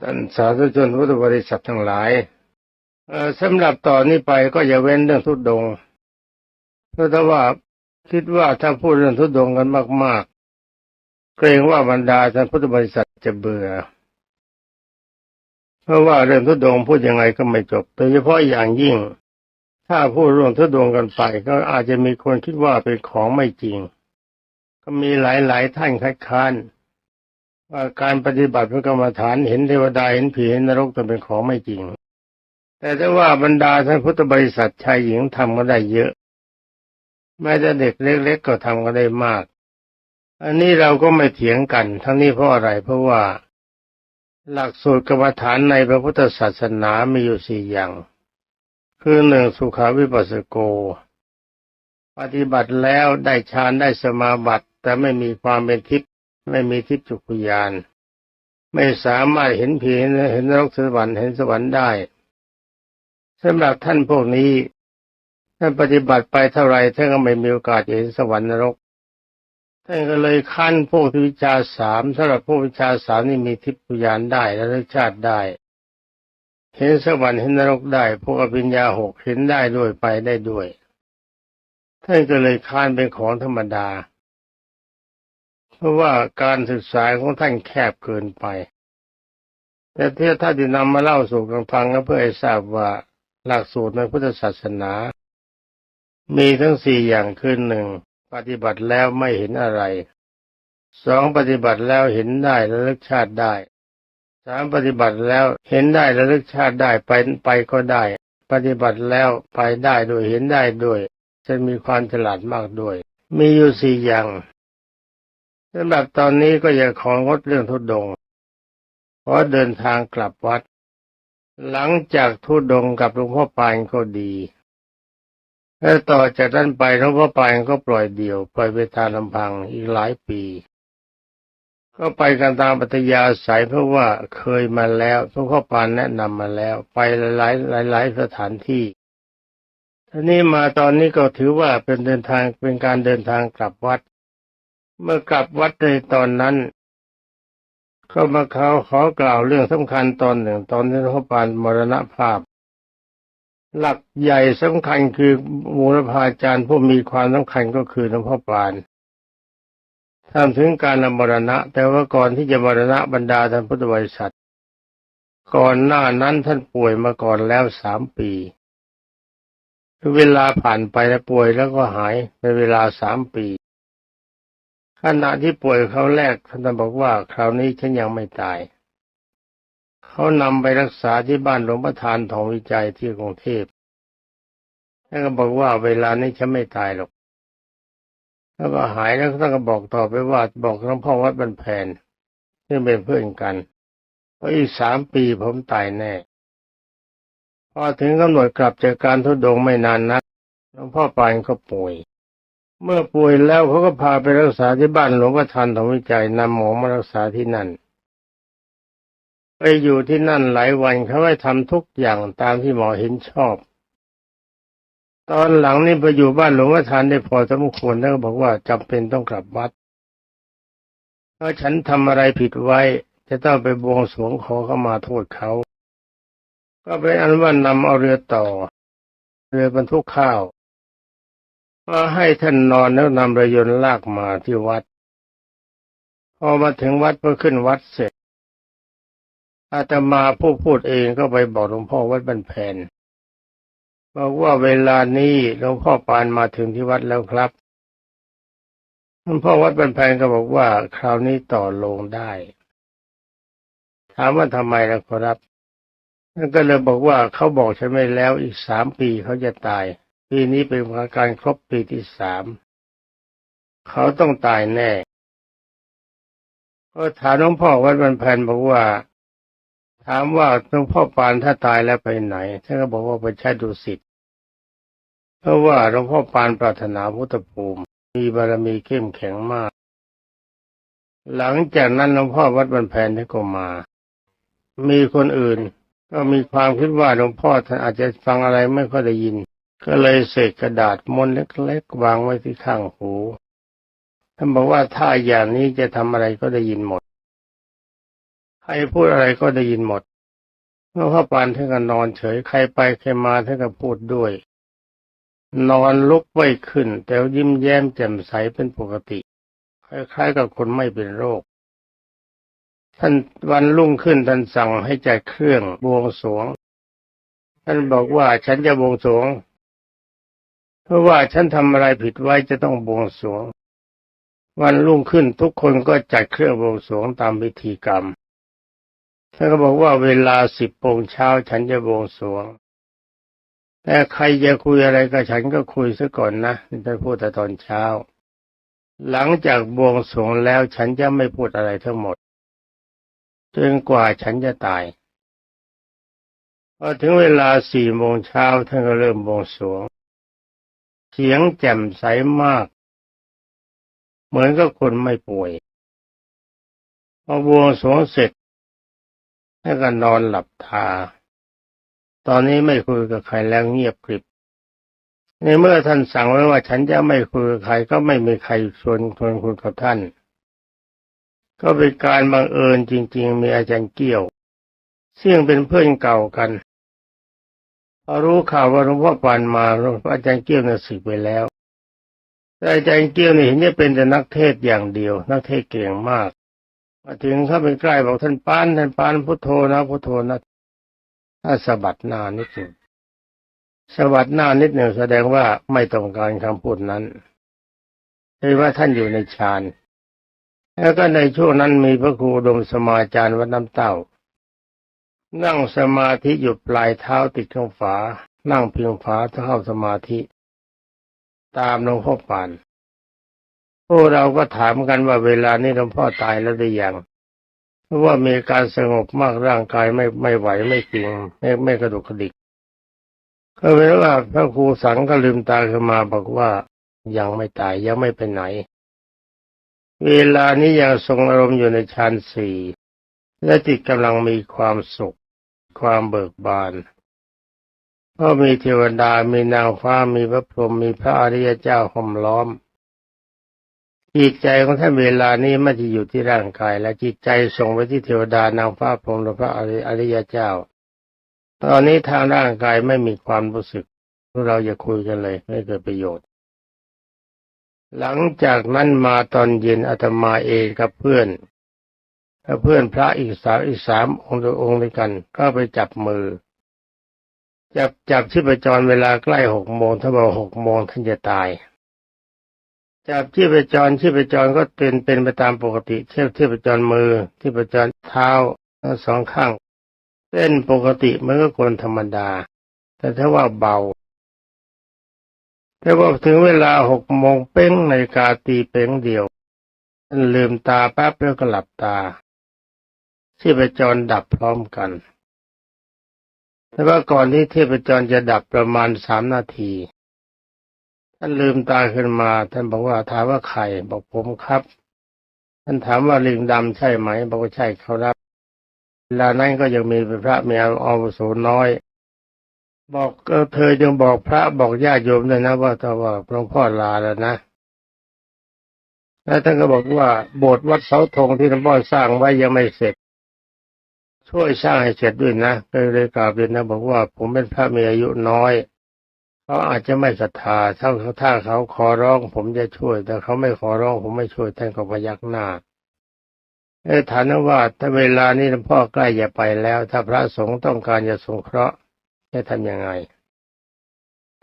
ท่านสาธุชนพุทธบริษัททั้งหลายสำหรับต่อนนี้ไปก็อย่าเว้นเรื่องทุดดงเพราะถ้าว่าคิดว่าถ้าพูดเรื่องทุดดงกันมาก ๆ เกรงว่าบรรดาท่านพุทธบริษัทจะเบื่อ เพราะว่าเรื่องทุดดงพูดยังไงก็ไม่จบโดยเฉพาะอย่างยิ่ง ถ้าพูดเรื่องทุดงกันไป ก็อาจจะมีคนคิดว่าเป็นของไม่จริง ก็มีหลาย ๆ ท่านคัดค้านว่า การปฏิบัติพระกรรมฐานเห็นเทวดาเห็นผีเห็นนรกจะเป็นของไม่จริง แต่ถ้าว่าบรรดาท่านพุทธบริษัทชายหญิงทำก็ได้เยอะแม้แต่เด็กเล็ก ๆ ก็ทำก็ได้มาก อันนี้เราก็ไม่เถียงกัน ทั้งนี้เพราะอะไรเพราะว่า หลักสูตรกรรมฐานในพระพุทธศาสนามีอยู่สี่อย่าง คือหนึ่งสุขาวิปัสสโก ปฏิบัติแล้วได้ฌานได้สมาบัติแต่ไม่มีความเป็นทิพย์ ไม่มีทิพย์จุกุยาน ไม่สามารถเห็นผีเห็นนรกสวรรค์เห็นสวรรค์ได้สำหรับท่านพวกนี้ท่านปฏิบัติไปเท่าไรท่านก็ไม่มีโอกาสเห็นสวรรค์นรกท่านก็เลยขั้นพวกวิชาสามสำหรับพวกวิชาสามนี่มีทิพยานได้และรสชาติได้ เห็นสวรรค์เห็นนรกได้ พวกอภิญญาหกเห็นได้ด้วยไปได้ด้วยท่านก็เลยค้นเป็นของธรรมดา เพราะว่าการศึกษาของท่านแคบเกินไป แต่ที่ถ้านจะนำมาเล่าสู่กันฟังก็เพื่อให้ทราบว่าหลักสูตรในพุทธศาสนา มีทั้งสี่อย่างคือหนึ่งปฏิบัติแล้วไม่เห็นอะไรสองปฏิบัติแล้วเห็นได้และลึกชาติได้สามปฏิบัติแล้วเห็นได้และลึกชาติได้ไปไปก็ได้ ปฏิบัติแล้วไปได้ด้วยเห็นได้ด้วย จะมีความฉลาดมากด้วย มีอยู่สี่อย่าง สำหรับตอนนี้ก็อย่าของงดเรื่องทุดงค์ขอเดินทางกลับวัด หลังจากทุดงกับหลวงพ่อปานก็ดีแล้วต่อจากนั้นไปหลวงพ่อปานก็ปล่อยเดี่ยวปล่อยไปตามลำพังอีกหลายปี ก็ไปกันตามปัตยาสายเพราะว่าเคยมาแล้วหลวงพ่อปานแนะนำมาแล้ว ไปหลายหลายหลายสถานที่ทีนี้มาตอนนี้ก็ถือว่าเป็นเดินทางเป็นการเดินทางกลับวัด เมื่อกลับวัดในตอนนั้น ก็มาเขาขอกล่าวเรื่องสำคัญตอนหนึ่ง ตอนที่หลวงพ่อปานมรณภาพ หลักใหญ่สำคัญคือมูลพาจารย์ผู้มีความสำคัญก็คือหลวงพ่อปานทำถึงการมรณะ แต่ว่าก่อนที่จะมรณะบรรดาท่านพุทธบริษัทก่อนหน้านั้นท่านป่วยมาก่อนแล้วสามปี เวลาผ่านไปแล้วป่วยแล้วก็หายในเวลาสามปี ขณะที่ป่วยเขาแรกท่านบอกว่าคราวนี้ฉันยังไม่ตาย เขานำไปรักษาที่บ้านหลวงประธานทองวิจัยที่กรุงเทพท่านก็บอกว่าเวลานี้ฉันไม่ตายหรอกแล้วก็หายแล้วท่านก็บอกต่อไปว่าบอกหลวงพ่อวัดบันแผนซึ่งเป็นเพื่อนกันว่าอีกสามปีผมตายแน่ พอถึงกำหนดกลับจากการทุดงไม่นานนักหลวงพ่อปานก็ป่วย เมื่อป่วยแล้วเขาก็พาไปรักษาที่บ้านหลวงประธานทองวิจัยนำหมอมารักษาที่นั่น ไปอยู่ที่นั่นหลายวันเขาให้ทำทุกอย่างตามที่หมอเห็นชอบ ตอนหลังนี่ไปอยู่บ้านหลวงประธานได้พอสมควรแล้วก็บอกว่าจำเป็นต้องกลับวัดเพราะฉันทำอะไรผิดไว้ จะต้องไปบวงสรวงขอเข้ามาโทษเขา ก็เป็นอันว่านำเอาเรือต่อ เรือบรรทุกข้าว ก็ให้ท่านนอนแล้วนำเรือยนต์ลากมาที่วัด พอมาถึงวัดเพื่อขึ้นวัดเสร็จ อาตมาผู้พูดเองก็ไปบอกหลวงพ่อวัดบันแผนบอกว่าเวลานี้หลวงพ่อปานมาถึงที่วัดแล้วครับหลวงพ่อวัดบันแผนก็บอกว่าคราวนี้ต่อลงได้ ถามว่าทำไมล่ะครับท่นก็เลยบอกว่าเขาบอกฉันไม่แล้วอีกสามปีเขาจะตาย ปีนี้เป็นการครบปีที่สามเขาต้องตายแน่ก็ถามหลวงพ่อวัดบันแผนบอกว่า ถามว่าหลวงพ่อปานถ้าตายแล้วไปไหนท่านก็บอกว่าไปใช้ดุสิตเพราะว่าหลวงพ่อปานปรารถนาพุทธภูมิ มีบารมีเข้มแข็งมาก หลังจากนั้นหลวงพ่อวัดบันแผนท่านก็มา มีคนอื่น ก็มีความคิดว่าหลวงพ่อท่านอาจจะฟังอะไรไม่ค่อยได้ยิน ก็เลยเสกกระดาษมนต์เล็กๆวางไว้ที่ข้างหูท่านบอกว่าถ้าอย่างนี้จะทำอะไรก็ได้ยินหมด ใครพูดอะไรก็ได้ยินหมดเมื่อพ่อปานท่านก็นอนเฉย ใครไปใครมาท่านก็พูดด้วย นอนลุกไม่ขึ้น แต่ยิ้มแย้มแจ่มใสเป็นปกติ คล้ายๆกับคนไม่เป็นโรค ท่านวันรุ่งขึ้นท่านสั่งให้จัดเครื่องบวงสรวง ท่านบอกว่าฉันจะบวงสรวง เพราะว่าฉันทำอะไรผิดไว้จะต้องบวงสรวง วันรุ่งขึ้นทุกคนก็จัดเครื่องบวงสรวงตามพิธีกรรมท่านก็บอกว่าเวลาสิบโมงเช้าฉันจะบวงสรวง แต่ใครจะคุยอะไรกับฉันก็คุยซะก่อนนะนี่ท่านพูดแต่ตอนเช้า หลังจากบวงสรวงแล้วฉันจะไม่พูดอะไรทั้งหมดจนกว่าฉันจะตายพอถึงเวลาสี่โมงเช้าท่านก็เริ่มบวงสรวง เสียงแจ่มใสมาก เหมือนกับคนไม่ป่วยพอบวงสรวงเสร็จท่านก็นอนหลับตาตอนนี้ไม่คุยกับใครแล้วเงียบกริบในเมื่อท่านสั่งไว้ว่าฉันจะไม่คุยกับใครก็ไม่มีใครชวนชวนคุยกับท่าน ก็เป็นการบังเอิญจริง ๆ มีอาจารย์เกี่ยว ซึ่งเป็นเพื่อนเก่ากัน รู้ข่าวว่าหลวงพ่อปานมาหลวงพ่ออาจารย์เกี่ยวเนี่ยสึกไปแล้วแต่อาจารย์เกี่ยวนี่เห็นจะเป็นแต่นักเทศน์อย่างเดียว นักเทศน์เก่งมากมาถึงเข้าไปใกล้บอกท่านปานท่านปานพุทโธนะพุทโธนะถ้าสะบัดหน้านิดหนึ่งสะบัดหน้านิดหนึ่งแสดงว่าไม่ต้องการคำพูดนั้นเห็นว่าท่านอยู่ในฌานแล้วก็ในช่วงนั้นมีพระครูอุดมสมาจารย์วัดน้ำเต้า นั่งสมาธิอยู่ปลายเท้าติดข้างฝา นั่งเพียงฝาเท้าสมาธิ ตามหลวงพ่อปานพวกเราก็ถามกันว่าเวลานี้หลวงพ่อตายแล้วหรือยังเพราะว่ามีการสงบมากร่างกายไม่ไม่ไหวไม่จริงไม่ไม่กระดุกกระดิกก็เว่าพระครูสังก็ลืมตาขึ้นมาบอกว่ายังไม่ตายยังไม่ไปไหน เวลานี้ยังทรงอารมณ์อยู่ในฌานสี่และจิตกำลังมีความสุข ความเบิกบานเพราะมีเทวดา มีนางฟ้า มีพระพรหม มีพระอริยเจ้าห้อมล้อม จิตใจของท่านเวลานี้ไม่จะอยู่ที่ร่างกาย และจิตใจส่งไปที่เทวดา นางฟ้า พรหม และพระอริยเจ้า ตอนนี้ทางร่างกายไม่มีความรู้สึกพวกเราอย่าคุยกันเลย ไม่เกิดประโยชน์ หลังจากนั้นมาตอนเย็นอาตมาเองกับเพื่อน และเพื่อนพระอีกสามอีกสามองค์องค์ด้วยกัน ก็ไปจับมือ จับจับชีพจรเวลาใกล้หกโมงถ้าบอกหกโมงท่านจะตาย จับชีพจรชีพจรก็เป็นเป็นไปตามปกติเทียบชีพจรมือชีพจรเท้าทั้งสองข้างเต้นปกติมือนกับคนธรรมดา แต่ถ้าว่าเบาแต่ว่าถึงเวลาหกโมงเป้งในกาตีเป้งเดียวลืมตาแป๊บแล้วก็หลับตา ชีพจรดับพร้อมกันแต่ว่าก่อนที่เทพจรจะดับประมาณสามนาที ท่านลืมตาขึ้นมา ท่านบอกว่าถามว่าใครบอกผมครับ ท่านถามว่าลิงดำใช่ไหม บอกว่าใช่เขารับเวลานั้นก็ยังมีพระเมียอาวุโสน้อย บอกเธอจึงบอกพระบอกญาติโยมเลยนะ ว่าถ้าว่าหลวงพ่อลาแล้วนะ แล้วท่านก็บอกว่าโบสถ์วัดเสาธงที่หลวงพ่อสร้างไว้ยังไม่เสร็จ ช่วยสร้างให้เสร็จด้วยนะก็เลยกราบเรียนนะบอกว่าผมเป็นพระมีอายุน้อยเขาอาจจะไม่ศรัทธาถ้าเขาถ้าเขาขอร้อง ผมจะช่วย แต่เขาไม่ขอร้อง ผมไม่ช่วยท่านก็พยักหน้าเออถามว่าถ้าเวลานี้หลวงพ่อใกล้จะไปแล้ว ถ้าพระสงฆ์ต้องการจะสงเคราะห์จะทำยังไง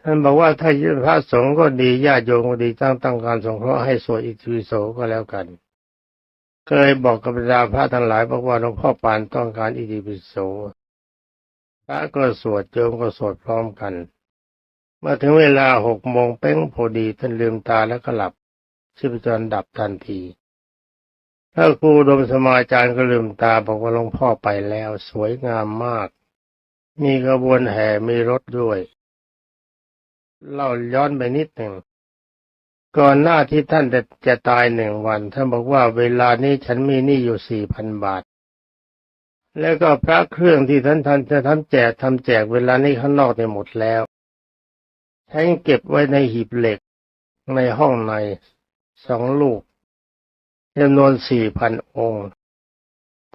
ท่านบอกว่าถ้าพระสงฆ์ก็ดีญาติโยมก็ดีตั้งต้องการสงเคราะห์ให้สวดอิติปิโสก็แล้วกัน เคยบอกกับบรรดาพระทั้งหลายบอกว่าหลวงพ่อปานต้องการอิติปิโส พระก็สวดโยมก็สวดพร้อมกัน เมื่อถึงเวลาหกโมงเป้งพอดีท่านลืมตาแล้วก็หลับชีพจรดับทันทีพระครูดมสมาจารย์ก็ลืมตาบอกว่าหลวงพ่อไปแล้ว สวยงามมาก มีกระบวนแห่มีรถด้วย เล่าย้อนไปนิดหนึ่ง ก่อนหน้าที่ท่านจะตายหนึ่งวัน ท่านบอกว่าเวลานี้ฉันมีหนี้อยู่สี่พันบาท แล้วก็พระเครื่องที่ท่านท่านจะทำแจกทำแจกเวลานี้ข้างนอกได้หมดแล้วฉันเก็บไว้ในหีบเหล็กในห้องในสองลูกจำนวนสี่พันองค์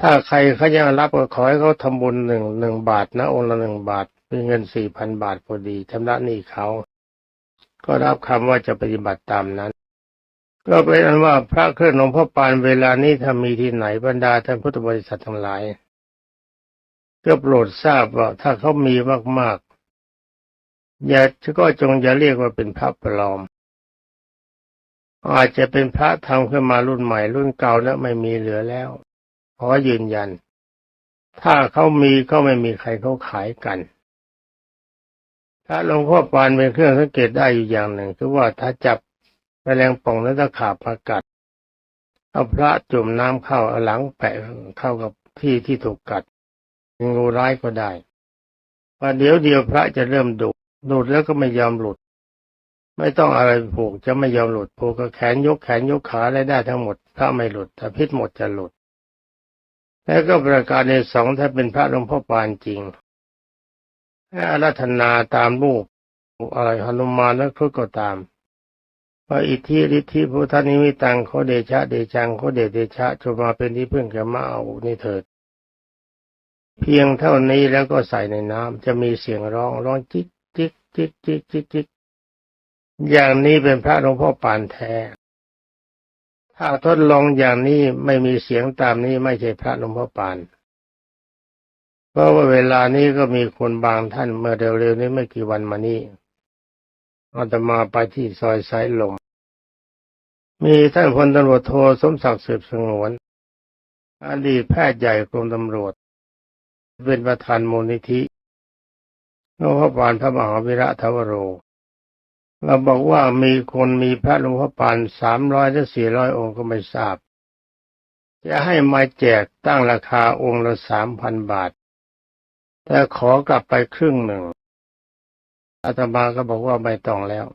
ถ้าใครเขายังรับก็ขอให้เขาทำบุญหนึ่งหนึ่งบาทนะองค์ละหนึ่งบาทเป็นเงินสี่พันบาทพอดีชำระหนี้เขา ก็รับคำว่าจะปฏิบัติตามนั้น ก็เป็นอันว่าพระเครื่องหลวงพ่อปานเวลานี้ถ้ามีที่ไหนบรรดาท่านพุทธบริษัททั้งหลายก็โปรดทราบว่าถ้าเขามีมากๆอย่าก็จงอย่าเรียกว่าเป็นพระปลอม อาจจะเป็นพระทำขึ้นมารุ่นใหม่รุ่นเก่าแล้วไม่มีเหลือแล้วขอยืนยัน ถ้าเขามีก็ไม่มีใครเขาขายกัน ถ้าหลวงพ่อปานเป็นเครื่องสังเกตได้อยู่อย่างหนึ่งคือว่าถ้าจับแมลงป่องแล้วตะขาบประกัดเอาพระจุ่มน้ำเข้าเอาหลังแปะเข้ากับที่ที่ถูกกัดงูร้ายก็ได้ว่เดี๋ยวเดียวพระจะเริ่มดูดดูดแล้วก็ไม่ยอมหลุด ไม่ต้องอะไรผูกจะไม่ยอมหลุดผูกกับแขนยกแขนยกขาอะไรได้ทั้งหมดพระไม่หลุดถ้าพิษหมดจะหลุดแล้วก็ประการในสองถ้าเป็นพระหลวงพ่อปานจริง ให้อารัธนาตามรูปอะไรหนุมานและครุฑก็ตามว่าอิทธิฤทธิพุทธนิมิตังเขาเดชะเดชังเขาเดชเดชะจงมาเป็นที่พึ่งแก่มาเอานี่เถิด เพียงเท่านี้แล้วก็ใส่ในน้ำจะมีเสียงร้องร้องจิกจิกจิกจิกจิกจิกอย่างนี้เป็นพระหลวงพ่อปานแท้ ถ้าทดลองอย่างนี้ไม่มีเสียงตามนี้ไม่ใช่พระหลวงพ่อปาน เพราะว่าเวลานี้ก็มีคนบางท่านเมื่อเร็วๆนี้ไม่กี่วันมานี้อาตมาไปที่ซอยสายลม มีท่านพลตำรวจโทสมศักดิ์สืบสงวนอดีตแพทย์ใหญ่กรมตำรวจ เป็นประธานมูลนิธิหลวงพ่อปานพระมหาวิระทวโร เราบอกว่ามีคนมีพระหลวงพ่อปานสามร้อยถึงสี่ร้อยองค์ก็ไม่ทราบ จะให้มาแจกตั้งราคาองค์ละสามพันบาท แต่ขอกลับไปครึ่งหนึ่งอาตมาก็บอกว่าไม่ต้องแล้ว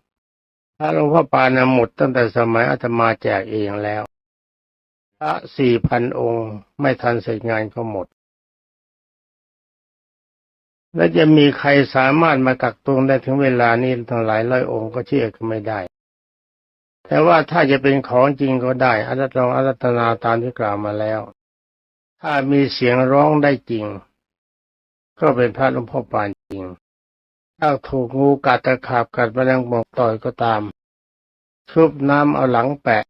พระหลวงพ่อปานหมดตั้งแต่สมัยอาตมาแจกเองแล้ว พระสี่พันองค์ไม่ทันเสร็จงานก็หมด และจะมีใครสามารถมากักตุนได้ถึงเวลานี้ทั้งหลายร้อยองค์ก็เชื่อก็ไม่ได้ แต่ว่าถ้าจะเป็นของจริงก็ได้อารัตลองอารัตนาตามที่กล่าวมาแล้ว ถ้ามีเสียงร้องได้จริง ก็เป็นพระหลวงพ่อปานจริง ถ้าถูกงูกัดตะขาบกัดแมลงบอกต่อยก็ตาม ชุบน้ำเอาหลังแปะ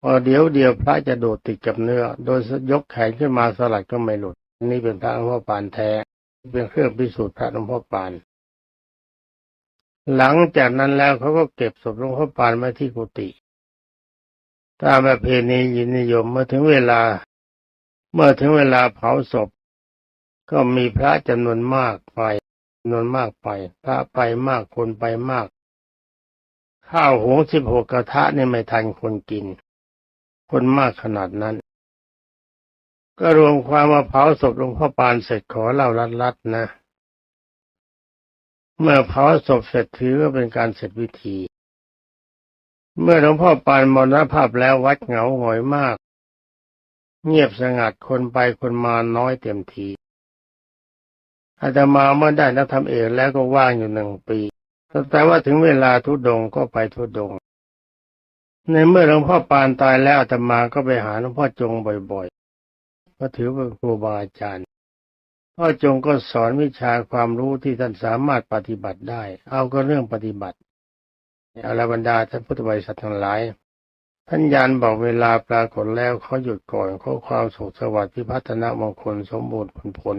พอเดี๋ยวเดียวพระจะโดดติดกับเนื้อ โดยยกแขนขึ้นมาสลัดก็ไม่หลุด นี่เป็นพระหลวงพ่อปานแท้ เป็นเครื่องพิสูจน์พระหลวงพ่อปาน หลังจากนั้นแล้วเขาก็เก็บศพหลวงพ่อปานไว้ที่กุฏิตามประเพณียินนิยมเมื่อถึงเวลา เมื่อถึงเวลาเผาศพ ก็มีพระจำนวนมากไปจำนวนมากไป พระไปมากคนไปมาก ข้าวหุงสิบหกกระทะนี่ไม่ทันคนกิน คนมากขนาดนั้น ก็รวมความว่าเผาศพหลวงพ่อปานเสร็จขอเล่าลัดๆนะ เมื่อเผาศพเสร็จถือว่าเป็นการเสร็จวิธี เมื่อหลวงพ่อปานมรณภาพแล้ววัดเหงาหงอยมาก เงียบสงัดคนไปคนมาน้อยเต็มที อาตมาเมื่อได้นักธรรมเอกแล้วก็ว่างอยู่หนึ่งปี แต่ว่าถึงเวลาทุดงก็ไปทุดง ในเมื่อหลวงพ่อปานตายแล้วอาตมาก็ไปหาหลวงพ่อจงบ่อยๆเพราะถือเป็นครูบาอาจารย์ พ่อจงก็สอนวิชาความรู้ที่ท่านสามารถปฏิบัติได้ เอาก็เรื่องปฏิบัติเอาละบรรดาท่านพุทธบริษัททั้งหลาย ท่านยานบอกเวลาปรากฏแล้วเขาหยุดก่อนเขาความสุขสวัสดิ์พิพัฒนามงคลสมบูรณ์ผลผล